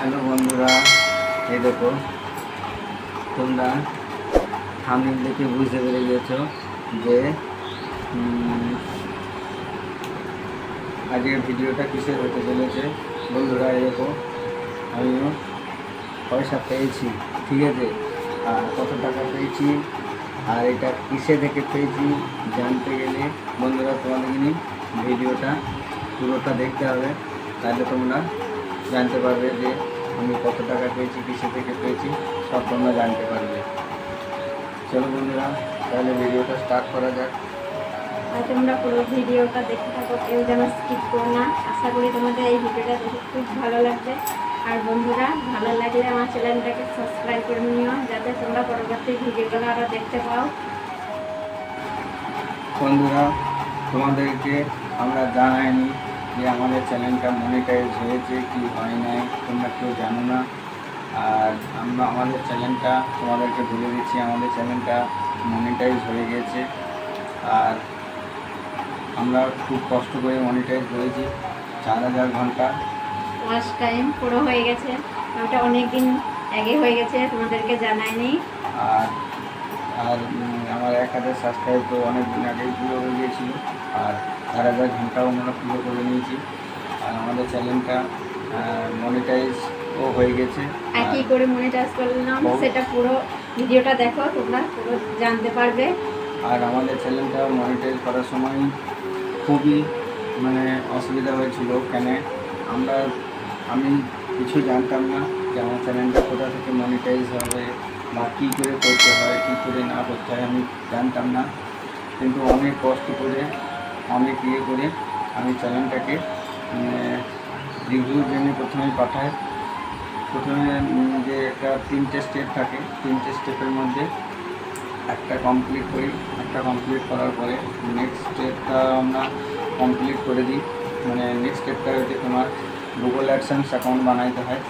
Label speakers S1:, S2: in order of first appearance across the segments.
S1: Hello বন্ধুরা, এই দেখো, তোমরা থামিল দেখে বুঝতে পেরে গেছো যে আজকের ভিডিওটা কিসের হতে চলেছে? বন্ধুরা দেখো, আমিও পয়সা পেয়েছি, ঠিক আছে? আর কত টাকা পেয়েছি? আর এটা কিসে থেকে পেয়েছি? জানতে গেলে বন্ধুরা, তোমাদের নিয়ে ভিডিওটা পুরোটা দেখতে হবে। তাহলে তোমরা জানতে পারবে যে আমি কত টাকা পেয়েছি কিসে থেকে পেয়েছি সব তোমরা জানতে পারবে। চলো বন্ধুরা তাহলে ভিডিওটা স্টার্ট করা যাক।
S2: আর তোমরা পুরো ভিডিওটা দেখতে থাকো কেউ যেন স্কিপ করো না। আশা করি তোমাদের এই ভিডিওটা দেখে খুব ভালো লাগবে। আর বন্ধুরা ভালো লাগলে আমার চ্যানেলটাকে সাবস্ক্রাইব করে নিও যাতে তোমরা পরবর্তী ভিডিওগুলো আরও দেখতে পাও।
S1: বন্ধুরা তোমাদেরকে আমরা জানাইনি যে আমাদের চ্যানেলটা মনিটাইজ হয়েছে কি হয় নাই তোমরা কেউ জানো না। আর আমরা আমাদের চ্যানেলটা তোমাদেরকে বলে দিচ্ছি আমাদের চ্যানেলটা মনিটাইজ হয়ে গেছে। আর আমরা খুব কষ্ট করে মনিটাইজ হয়েছি চার হাজার ঘণ্টা।
S2: ওয়াচ টাইম পুরো হয়ে গেছে ওটা অনেক দিন আগে হয়ে গেছে তোমাদেরকে জানায়নি
S1: আর আর আমার এক হাজার সাবস্ক্রাইব তো অনেক দিন আগেই পুরো হয়ে গিয়েছিল। আর চার হাজার ঘন্টাও আমরা পুরো করে নিয়েছি। আর আমাদের চ্যানেলটা মনিটাইজও হয়ে গেছে।
S2: আর কি করে মনিটাইজ করলাম। সেটা পুরো ভিডিওটা দেখো তোমরা পুরো জানতে পারবে।
S1: আর আমাদের চ্যানেলটা মনিটাইজ করার সময় খুবই মানে অসুবিধা হয়েছিল। কেন? আমরা আমি কিছু জানতাম না যে আমার চ্যানেলটা কোথা থেকে মনিটাইজ হবে। বা কী করে করতে হয়, কী করে না করতে হয় আমি জানতাম না। কিন্তু অনেক কষ্ট করে, অনেক ইয়ে করে আমি চ্যানেলটাকে রিভিউর জন্য প্রথমে পাঠাই। প্রথমে যে একটা তিনটে স্টেপ থাকে, তিনটে স্টেপের মধ্যে একটা কমপ্লিট করি। একটা কমপ্লিট করার পরে নেক্সট স্টেপটা আমরা কমপ্লিট করে দিই। মানে নেক্সট স্টেপটা হচ্ছে তোমার গুগল অ্যাডসেন্স অ্যাকাউন্ট বানাইতে হয়।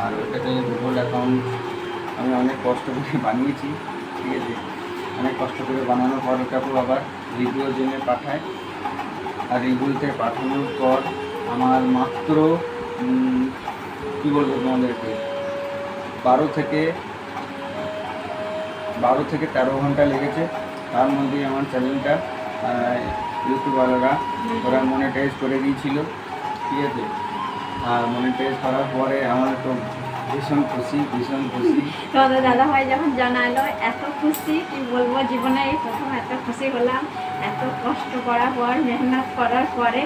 S1: আর ওটাতে গুগল অ্যাকাউন্ট আমি অনেক কষ্ট করে বানিয়েছি, ঠিক আছে? অনেক কষ্ট করে বানানোর পর ওটাকেও আবার রিভিউর জন্য পাঠায়। আর রিভিউতে পাঠানোর পর আমার মাত্র কী বলব তোমাদেরকে? বারো থেকে বারো থেকে তেরো ঘণ্টা লেগেছে। তার মধ্যেই আমার চ্যানেলটা ইউটিউবাররা ওরা মনিটাইজ করে দিয়েছিল, ঠিক আছে? আর মনিটাইজ করার পরে আমার তো ভীষণ খুশি ভীষণ খুশি।
S2: তোমাদের দাদা ভাই যখন জানালো এত খুশি কি বলব জীবনে? এই প্রথম এত খুশি হলাম এত কষ্ট করার পর মেহনত করার পরে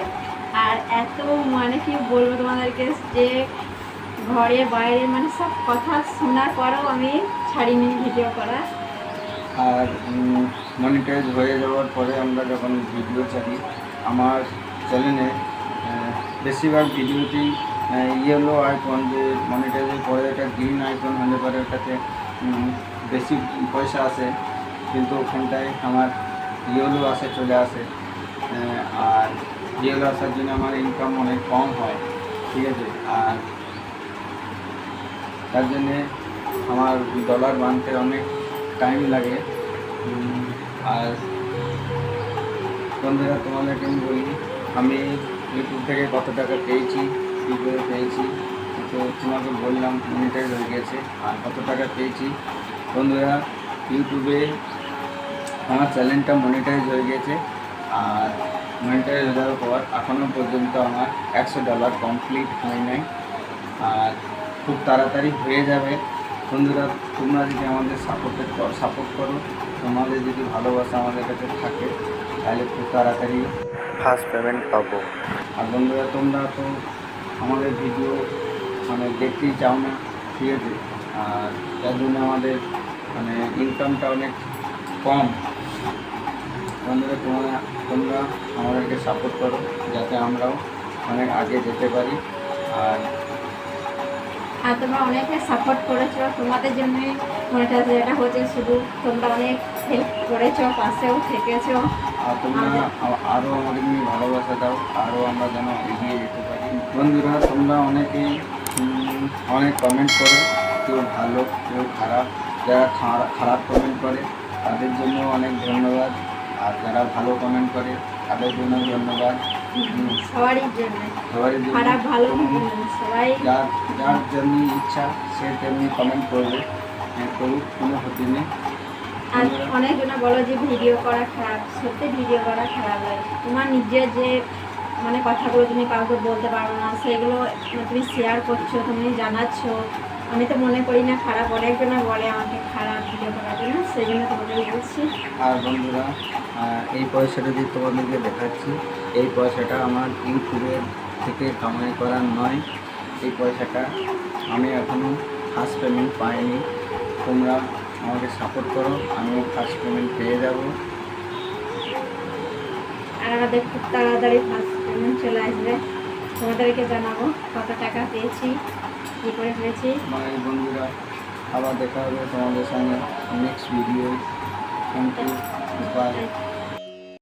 S2: আর এত মানে কি বলব তোমাদেরকে যে ঘরে বাইরে মানে সব কথা শোনার পরেও আমি ছাড়িনি ভিডিও করা।
S1: আর মনিটাইজ হয়ে যাওয়ার পরে আমরা যখন ভিডিও ছাড়ি আমার চ্যানেলে বেশিরভাগ ভিডিওতেই ইয়েলো আইকন যে মনিটাইজের পরে একটা গ্রিন আইকন হলে পরে ওটাতে বেশি পয়সা আসে। কিন্তু ওখানটায় আমার ইয়েলো আসে, চলে আসে। আর ইয়েলো আসার জন্য আমার ইনকাম অনেক কম হয়, ঠিক আছে? আর তার জন্যে আমার ডলার বানতে অনেক টাইম লাগে। আর বন্ধুরা, তোমাদেরকে আমি বলি, আমি ইউটিউব থেকে কত টাকা পেয়েছি? কী করে পেয়েছি। তো তোমাকে বললাম মনিটাইজ হয়ে গেছে। আর কত টাকা পেয়েছি? বন্ধুরা ইউটিউবে আমার চ্যানেলটা মনিটাইজ হয়ে গেছে। আর মনিটাইজ যাওয়ার পর এখনও পর্যন্ত আমার একশো ডলার কমপ্লিট হয় নাই। আর খুব তাড়াতাড়ি হয়ে যাবে। বন্ধুরা তোমরা যদি আমাদের সাপোর্টেড সাপোর্ট করো তোমাদের যদি ভালোবাসা আমাদের কাছে থাকে তাহলে খুব তাড়াতাড়ি ফার্স্ট পেমেন্ট পাবো। আর বন্ধুরা তোমরা তো আমাদের ভিডিও মানে দেখতেই চাও না ঠিক আছে? আর তার জন্য আমাদের মানে ইনকামটা অনেক কম। বন্ধুরা তোমরা তোমরা আমাদেরকে সাপোর্ট করো যাতে আমরাও অনেক আগে যেতে পারি। আর
S2: আর তোমরা অনেকে সাপোর্ট করেছ তোমাদের জন্যই মনিটাইজ এটা হচ্ছে শুধু তোমরা অনেক হেল্প করেছ পাশেও থেকেছো।
S1: আর তোমরা আরও আমাদের নিয়ে ভালোবাসা দাও আরও আমরা যেন এগিয়ে যেতে বন্ধুরা তোমরা অনেকেই উম, অনেক কমেন্ট করো। কেউ ভালো কেউ খারাপ। যারা খারা- খারাপ কমেন্ট করে তাদের জন্য অনেক ধন্যবাদ। আর যারা ভালো কমেন্ট করে তাদের জন্য ধন্যবাদ।
S2: সবারই জন্য।
S1: সবারই জন্য
S2: খারাপ ভালো সবাই
S1: যার যার যেমনি ইচ্ছা সে তেমনি কমেন্ট করবে। হ্যাঁ, করুক কোনো ক্ষতি নেই।
S2: আর অনেকজনে বলো যে ভিডিও করা খারাপ। সত্যি ভিডিও করা খারাপ লাগে তোমার নিজের যে মানে কথাগুলো তুমি কাউকে বলতে পারো না সেগুলো তুমি শেয়ার করছ, তুমি জানাচ্ছ। আমি তো মনে করি না খারাপ, অনেকজনে বলে আমাকে খারাপ ভিডিও করার জন্য সেই জন্য তোমাকে বলছি।
S1: আর বন্ধুরা এই পয়সাটা যে তোমাদেরকে দেখাচ্ছি, এই পয়সাটা আমার ইউটিউবের থেকে কামাই করার নয়। এই পয়সাটা আমি এখনও ফার্স্ট পেমেন্ট পাইনি। তোমরা আমাকে সাপোর্ট করো, আমি ফার্স্ট পেমেন্ট পেয়ে যাব।
S2: আমাদের খুব তাড়াতাড়ি ফার্স্ট পেমেন্ট চলে আসবে। তোমাদেরকে জানাব কত টাকা পেয়েছি কী করে পেয়েছি
S1: মানে বন্ধুরা আবার দেখা হবে তোমাদের সঙ্গে next video thank you bye